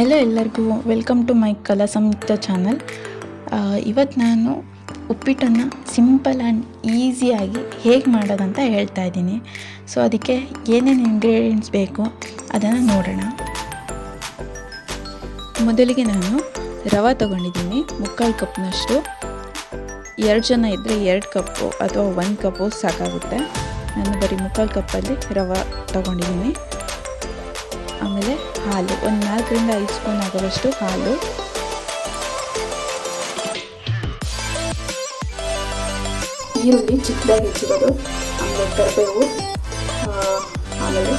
Hello ಎಲ್ಲರಿಗೂ welcome to my ಕಲಾ ಸಂಯುಕ್ತ channel ಇವತ್ತು ನಾನು ಉಪ್ಪಿಟ್ಟನ್ನು ಸಿಂಪಲ್ ಆ್ಯಂಡ್ ಈಸಿಯಾಗಿ ಹೇಗೆ ಮಾಡೋದಂತ ಹೇಳ್ತಾ ಇದ್ದೀನಿ. ಸೊ ಅದಕ್ಕೆ ಏನೇನು ಇಂಗ್ರೀಡಿಯೆಂಟ್ಸ್ ಬೇಕು ಅದನ್ನು ನೋಡೋಣ. ಮೊದಲಿಗೆ ನಾನು ರವೆ ತೊಗೊಂಡಿದ್ದೀನಿ, ಮುಕ್ಕಾಲು ಕಪ್ನಷ್ಟು. ಎರಡು ಜನ ಇದ್ದರೆ ಎರಡು ಕಪ್ಪು ಅಥವಾ ಒಂದು ಕಪ್ಪು ಸಾಕಾಗುತ್ತೆ. ನಾನು ಬರೀ ಮುಕ್ಕಾಲು ಕಪ್ಪಲ್ಲಿ ರವೆ ತೊಗೊಂಡಿದ್ದೀನಿ. ಆಮೇಲೆ ಹಾಲು. ಒಂದು ನಾಲ್ಕರಿಂದ ಐದು ಸ್ಪೂನ್ ಆಗುವಷ್ಟು ಹಾಲು. ಈರುಳ್ಳಿ ಚಿಕ್ಕದಾಗಿ ಹೆಚ್ಚಿರೋದು ಆಮೇಲೆ ಕರಿಬೇವು ಆಮೇಲೆ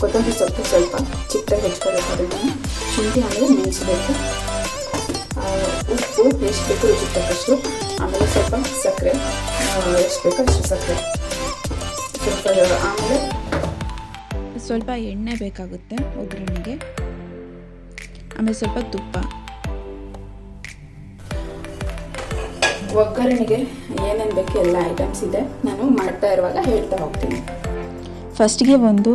ಕೊತ್ತಂಬರಿ ಸೊಪ್ಪು ಸ್ವಲ್ಪ ಚಿಕ್ಕದಾಗಿ ಹೆಚ್ಕೋಬೇಕು ಅದನ್ನು ಶುಂಠಿ ಆಮೇಲೆ ನೆನೆಸಬೇಕು ಉಪ್ಪು ಎಷ್ಟು ಬೇಕು ರುಚಿ ತಕ್ಕಷ್ಟು. ಆಮೇಲೆ ಸ್ವಲ್ಪ ಸಕ್ಕರೆ. ಎಷ್ಟು ಬೇಕೋ ಅಷ್ಟು ಸಕ್ಕರೆ. ಸ್ವಲ್ಪ, ಆಮೇಲೆ ಸ್ವಲ್ಪ ಎಣ್ಣೆ ಬೇಕಾಗುತ್ತೆ ಒಗ್ಗರಣೆಗೆ. ಆಮೇಲೆ ಸ್ವಲ್ಪ ತುಪ್ಪ. ಒಗ್ಗರಣೆಗೆ ಏನೇನು ಬೇಕು ಎಲ್ಲ ಐಟಮ್ಸ್ ಇದೆ. ನಾನು ಮಾಡ್ತಾ ಇರುವಾಗ ಹೇಳ್ತಾ ಹೋಗ್ತೀನಿ. ಫಸ್ಟಿಗೆ ಒಂದು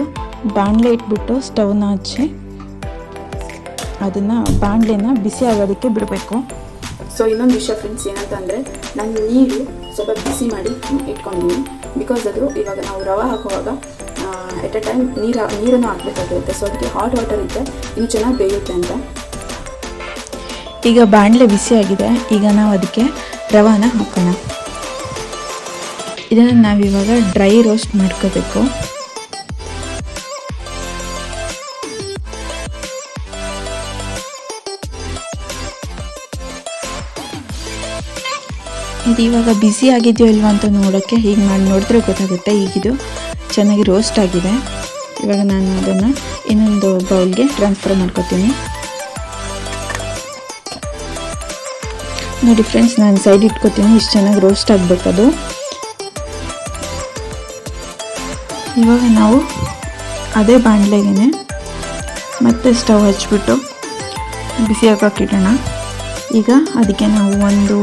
ಬಾಣಲೆ ಇಟ್ಬಿಟ್ಟು ಸ್ಟವ್ನ ಹಚ್ಚಿ ಅದನ್ನು ಬಾಣಲೆನ ಬಿಸಿ ಆಗೋದಕ್ಕೆ ಬಿಡಬೇಕು. ಸೊ ಇನ್ನೊಂದು ವಿಷಯ ಫ್ರೆಂಡ್ಸ್ ಏನಂತಂದರೆ ನಾನು ನೀರು ಸ್ವಲ್ಪ ಬಿಸಿ ಮಾಡಿ ಇಟ್ಕೊಂಡಿದ್ದೀನಿ. ಬಿಕಾಸ್ ಅದು ಇವಾಗ ನಾವು ರವೆ ಹಾಕುವಾಗ ಎಟ್ ಅ ಟೈಮ್ ನೀರು, ನೀರನ್ನು ಹಾಕಬೇಕಾಗಿರುತ್ತೆ ಸೊ ಅದಕ್ಕೆ ಹಾಟ್ ವಾಟರ್ ಇದ್ದರೆ ಇನ್ನು ಚೆನ್ನಾಗಿ ಬೇಯುತ್ತೆ ಅಂತ. ಈಗ ಬಾಣಲೆ ಬಿಸಿ ಆಗಿದೆ. ಈಗ ನಾವು ಅದಕ್ಕೆ ರವಾನ ಹಾಕೋಣ. ಇದನ್ನು ನಾವಿವಾಗ ಡ್ರೈ ರೋಸ್ಟ್ ಮಾಡ್ಕೋಬೇಕು. ಇದು ಇವಾಗ ಬಿಸಿ ಆಗಿದೆಯೋ ಇಲ್ವಾ ಅಂತ ನೋಡೋಕ್ಕೆ ಹೀಗೆ ಮಾಡಿ ನೋಡಿದ್ರೆ ಗೊತ್ತಾಗುತ್ತೆ. ಈಗಿದು ಚೆನ್ನಾಗಿ ರೋಸ್ಟ್ ಆಗಿದೆ. ಇವಾಗ ನಾನು ಅದನ್ನು ಇನ್ನೊಂದು ಬೌಲ್ಗೆ ಟ್ರಾನ್ಸ್ಫರ್ ಮಾಡ್ಕೊತೀನಿ. ನೋಡಿ ಫ್ರೆಂಡ್ಸ್ ನಾನು ಸೈಡ್ ಇಟ್ಕೊತೀನಿ. ಇಷ್ಟು ಚೆನ್ನಾಗಿ ರೋಸ್ಟ್ ಆಗಬೇಕದು ಇವಾಗ ನಾವು ಅದೇ ಬಾಣಲೆಗೆ ಮತ್ತೆ ಸ್ಟವ್ ಹಚ್ಬಿಟ್ಟು ಬಿಸಿ ಇಡೋಣ. ಈಗ ಅದಕ್ಕೆ ನಾವು ಒಂದು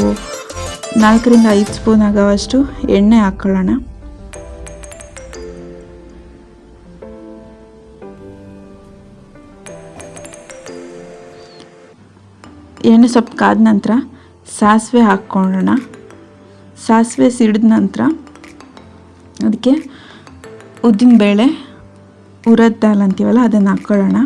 ನಾಲ್ಕರಿಂದ ಐದು ಸ್ಪೂನ್ ಆಗೋವಷ್ಟು ಎಣ್ಣೆ ಹಾಕ್ಕೊಳ್ಳೋಣ ಎಣ್ಣೆ ಸ್ವಲ್ಪ ಕಾದ ನಂತರ ಸಾಸಿವೆ ಹಾಕ್ಕೊಳ್ಳೋಣ. ಸಾಸಿವೆ ಸಿಡಿದ ನಂತರ ಅದಕ್ಕೆ ಉದ್ದಿನ ಬೇಳೆ ಉರದ್ ದಾಲ್ ಅಂತೀವಲ್ಲ ಅದನ್ನು ಹಾಕ್ಕೊಳ್ಳೋಣ.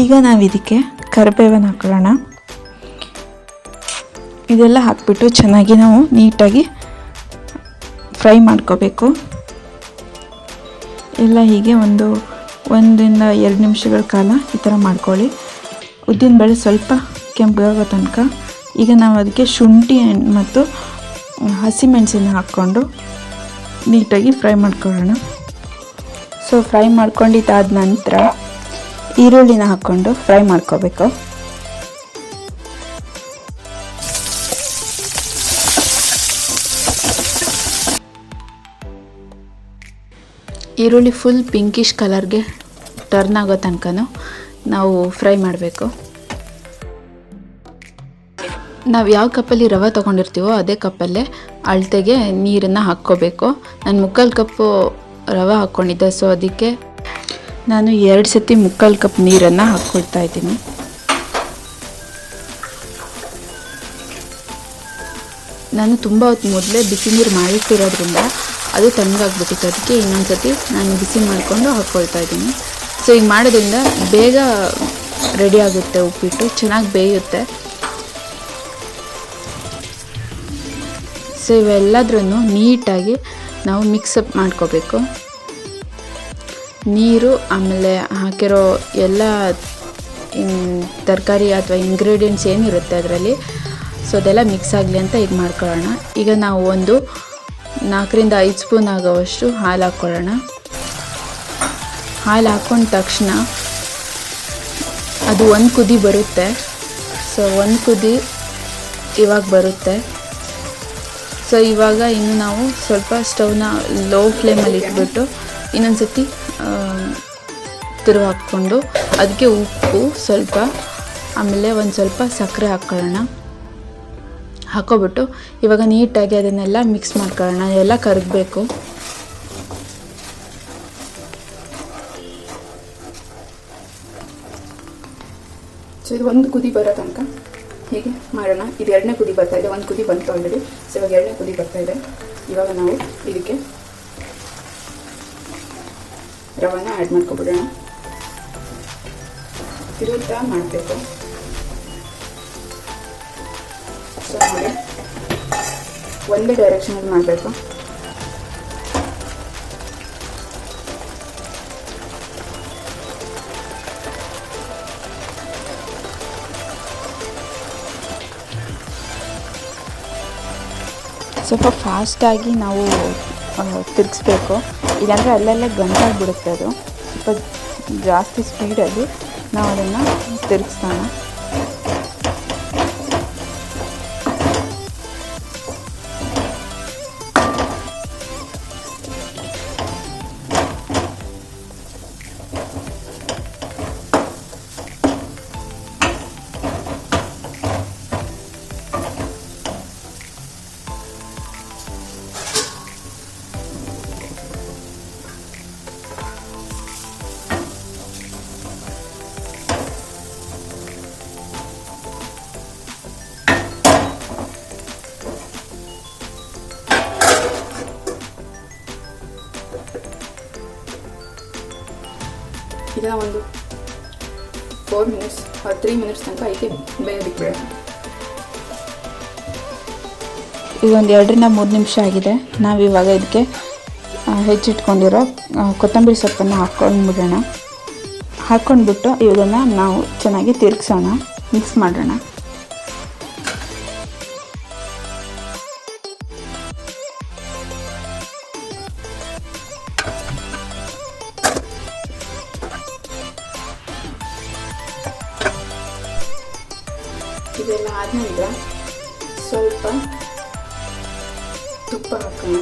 ಈಗ ನಾವು ಇದಕ್ಕೆ ಕರಿಬೇವನ್ನು ಹಾಕ್ಕೊಳ್ಳೋಣ ಇದೆಲ್ಲ ಹಾಕ್ಬಿಟ್ಟು ಚೆನ್ನಾಗಿ ನಾವು ನೀಟಾಗಿ ಫ್ರೈ ಮಾಡ್ಕೋಬೇಕು. ಎಲ್ಲ ಹೀಗೆ ಒಂದು ಒಂದರಿಂದ ಎರಡು ನಿಮಿಷಗಳ ಕಾಲ ಈ ಥರ ಮಾಡ್ಕೊಳ್ಳಿ. ಉದ್ದಿನ ಬೇಳೆ ಸ್ವಲ್ಪ ಕೆಂಪಗಾಗೋ ತನಕ. ಈಗ ನಾವು ಅದಕ್ಕೆ ಶುಂಠಿ ಮತ್ತು ಹಸಿಮೆಣಸಿನ ಹಾಕ್ಕೊಂಡು ನೀಟಾಗಿ ಫ್ರೈ ಮಾಡ್ಕೊಳ್ಳೋಣ. ಸೊ ಫ್ರೈ ಮಾಡ್ಕೊಂಡಿದ್ದಾದ ನಂತರ ಈರುಳ್ಳಿನ ಹಾಕ್ಕೊಂಡು ಫ್ರೈ ಮಾಡ್ಕೋಬೇಕು. ಈರುಳ್ಳಿ ಫುಲ್ ಪಿಂಕಿಶ್ ಕಲರ್ಗೆ ಟರ್ನ್ ಆಗೋ ತನಕ ನಾವು ಫ್ರೈ ಮಾಡಬೇಕು. ನಾವು ಯಾವ ಕಪ್ಪಲ್ಲಿ ರವೆ ತೊಗೊಂಡಿರ್ತೀವೋ ಅದೇ ಕಪ್ಪಲ್ಲೇ ಅಳತೆಗೆ ನೀರನ್ನು ಹಾಕ್ಕೋಬೇಕು. ನಾನು ಮುಕ್ಕಾಲು ಕಪ್ಪು ರವೆ ಹಾಕ್ಕೊಂಡಿದ್ದೆ ಸೊ ಅದಕ್ಕೆ ನಾನು ಎರಡು ಸತಿ ಮುಕ್ಕಾಲು ಕಪ್ ನೀರನ್ನು ಹಾಕ್ಕೊಳ್ತಾ ಇದ್ದೀನಿ. ನಾನು ತುಂಬ ಹೊತ್ತು ಮೊದಲೇ ಬಿಸಿ ನೀರು ಮಾಡಿಟ್ಟಿರೋದ್ರಿಂದ ಅದು ತಣ್ಣಗಾಗ್ಬಿಟ್ಟಿತ್ತು. ಅದಕ್ಕೆ ಇನ್ನೊಂದು ಸತಿ ನಾನು ಬಿಸಿ ಮಾಡಿಕೊಂಡು ಹಾಕ್ಕೊಳ್ತಾ ಇದ್ದೀನಿ. ಸೊ ಈಗ ಮಾಡೋದ್ರಿಂದ ಬೇಗ ರೆಡಿ ಆಗುತ್ತೆ ಉಪ್ಪಿಟ್ಟು. ಚೆನ್ನಾಗಿ ಬೇಯುತ್ತೆ. ಸೊ ಇವೆಲ್ಲದ್ರೂ ನೀಟಾಗಿ ನಾವು ಮಿಕ್ಸಪ್ ಮಾಡ್ಕೋಬೇಕು. ನೀರು, ಆಮೇಲೆ ಹಾಕಿರೋ ಎಲ್ಲ ತರಕಾರಿ ಅಥವಾ ಇಂಗ್ರೀಡಿಯೆಂಟ್ಸ್ ಏನಿರುತ್ತೆ ಅದರಲ್ಲಿ? ಸೊ ಅದೆಲ್ಲ ಮಿಕ್ಸ್ ಆಗಲಿ ಅಂತ ಇದು ಮಾಡ್ಕೊಳ್ಳೋಣ. ಈಗ ನಾವು ಒಂದು ನಾಲ್ಕರಿಂದ ಐದು ಸ್ಪೂನ್ ಆಗೋವಷ್ಟು ಹಾಲು ಹಾಕ್ಕೊಳ್ಳೋಣ. ಹಾಲು ಹಾಕ್ಕೊಂಡ ತಕ್ಷಣ ಅದು ಒಂದು ಕುದಿ ಬರುತ್ತೆ. ಸೊ ಒಂದು ಕುದಿ ಇವಾಗ ಬರುತ್ತೆ. ಸೊ ಇವಾಗ ಇನ್ನು ನಾವು ಸ್ವಲ್ಪ ಸ್ಟವ್ನ ಲೋ ಫ್ಲೇಮಲ್ಲಿ ಇಟ್ಬಿಟ್ಟು ಇನ್ನೊಂದು ಸತಿ ತಿರುವ ಹಾಕ್ಕೊಂಡು ಅದಕ್ಕೆ ಉಪ್ಪು ಸ್ವಲ್ಪ, ಆಮೇಲೆ ಒಂದು ಸ್ವಲ್ಪ ಸಕ್ಕರೆ ಹಾಕ್ಕೊಳ್ಳೋಣ ಹಾಕೋಬಿಟ್ಟು ಇವಾಗ ನೀಟಾಗಿ ಅದನ್ನೆಲ್ಲ ಮಿಕ್ಸ್ ಮಾಡ್ಕೊಳ್ಳೋಣ, ಎಲ್ಲ ಕರಗಬೇಕು ಸೊ ಇದು ಒಂದು ಕುದಿ ಬರೋ ತನಕ ಹೀಗೆ ಮಾಡೋಣ. ಇದು ಎರಡನೇ ಕುದಿ ಬರ್ತಾ ಇದೆ, ಒಂದು ಕುದಿ ಬಂತು ಆಲ್ರೆಡಿ ಸೊ ಇವಾಗ ಎರಡನೇ ಕುದಿ ಬರ್ತಾ ಇದೆ. ಇವಾಗ ನಾವು ಇದಕ್ಕೆ ರವಾನ ಆ್ಯಡ್ ಮಾಡ್ಕೊಬಿಡೋಣ. ತಿರುಗುತ್ತಾ ಮಾಡಬೇಕು. ಸೊ ನೋಡಿ. ಒಂದೇ ಡೈರೆಕ್ಷನಲ್ಲಿ ಮಾಡಬೇಕು. ಸ್ವಲ್ಪ ಫಾಸ್ಟಾಗಿ ನಾವು ತಿರುಗಿಸ್ಬೇಕು. ಇಲ್ಲಾಂದರೆ ಅಲ್ಲಲ್ಲೇ ಗಂಟಾಗ್ಬಿಡುತ್ತೆ ಅದು. ಸ್ವಲ್ಪ ಜಾಸ್ತಿ ಸ್ಪೀಡಲ್ಲಿ ನಾವು ಅದನ್ನು ತಿರುಗಿಸೋಣ. ಇದನ್ನ ಒಂದು ಫೋರ್ ಮಿನಿಟ್ಸ್ ತ್ರೀ ಮಿನಿಟ್ಸ್ ತನಕ ಐಕೆ ಬೇಯೋದಕ್ಕೆ ಬೇಡ ಈಗ ಎರಡರಿಂದ ಮೂರು ನಿಮಿಷ ಆಗಿದೆ. ನಾವು ಇವಾಗ ಇದಕ್ಕೆ ಹೆಚ್ಚಿಟ್ಕೊಂಡಿರೋ ಕೊತ್ತಂಬರಿ ಸೊಪ್ಪನ್ನು ಹಾಕ್ಕೊಂಡ್ಬಿಡೋಣ ಹಾಕ್ಕೊಂಡ್ಬಿಟ್ಟು ಇವುಗಳನ್ನ ನಾವು ಚೆನ್ನಾಗಿ ತಿರುಗಿಸೋಣ. ಮಿಕ್ಸ್ ಮಾಡೋಣ. ಇದೆಲ್ಲ ಆದ್ನಂತರ ಸ್ವಲ್ಪ ತುಪ್ಪ ಹಾಕೋಣ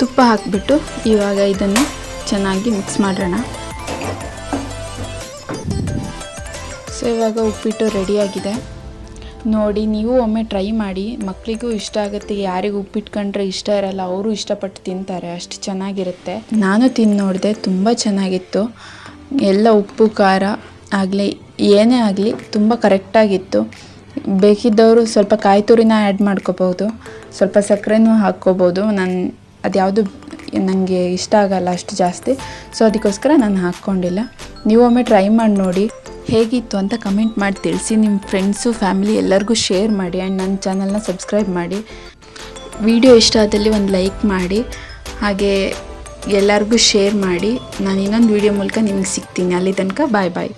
ತುಪ್ಪ ಹಾಕಿಬಿಟ್ಟು ಇವಾಗ ಇದನ್ನು ಚೆನ್ನಾಗಿ ಮಿಕ್ಸ್ ಮಾಡೋಣ. ಸೊ ಇವಾಗ ಉಪ್ಪಿಟ್ಟು ರೆಡಿಯಾಗಿದೆ ನೋಡಿ, ನೀವು ಒಮ್ಮೆ ಟ್ರೈ ಮಾಡಿ ಮಕ್ಕಳಿಗೂ ಇಷ್ಟ ಆಗುತ್ತೆ, ಯಾರಿಗೂ ಉಪ್ಪಿಟ್ಟು ಕಂಡ್ರೆ ಇಷ್ಟ ಇರಲ್ಲ, ಅವರು ಇಷ್ಟಪಟ್ಟು ತಿಂತಾರೆ, ಅಷ್ಟು ಚೆನ್ನಾಗಿರುತ್ತೆ. ನಾನು ತಿಂದು ನೋಡಿದೆ, ತುಂಬ ಚೆನ್ನಾಗಿತ್ತು. ಎಲ್ಲ ಉಪ್ಪು, ಖಾರ ಆಗಲಿ, ಏನೇ ಆಗಲಿ ತುಂಬ ಕರೆಕ್ಟಾಗಿತ್ತು ಬೇಕಿದ್ದವರು ಸ್ವಲ್ಪ ಕಾಯಿ ತುರಿನ ಆ್ಯಡ್ ಮಾಡ್ಕೋಬೋದು ಸ್ವಲ್ಪ ಸಕ್ಕರೆನೂ ಹಾಕ್ಕೋಬೋದು ನಾನು ಅದ್ಯಾವುದು ನನಗೆ ಇಷ್ಟ ಆಗಲ್ಲ ಅಷ್ಟು ಜಾಸ್ತಿ. ಸೊ ಅದಕ್ಕೋಸ್ಕರ ನಾನು ಹಾಕ್ಕೊಂಡಿಲ್ಲ. ಒಮ್ಮೆ ಟ್ರೈ ಮಾಡಿ ನೋಡಿ. ಹೇಗಿತ್ತು ಅಂತ ಕಮೆಂಟ್ ಮಾಡಿ ತಿಳಿಸಿ. ನಿಮ್ಮ ಫ್ರೆಂಡ್ಸು ಫ್ಯಾಮಿಲಿ ಎಲ್ಲರಿಗೂ ಶೇರ್ ಮಾಡಿ ಆ್ಯಂಡ್ ನನ್ನ ಚಾನಲ್ನ ಸಬ್ಸ್ಕ್ರೈಬ್ ಮಾಡಿ. ವಿಡಿಯೋ ಇಷ್ಟ ಆದಲ್ಲಿ ಒಂದು ಲೈಕ್ ಮಾಡಿ. ಹಾಗೆ ಎಲ್ಲರಿಗೂ ಶೇರ್ ಮಾಡಿ. ನಾನು ಇನ್ನೊಂದು ವಿಡಿಯೋ ಮೂಲಕ ನಿಮಗೆ ಸಿಗ್ತೀನಿ. ಅಲ್ಲಿ ತನಕ ಬಾಯ್ ಬಾಯ್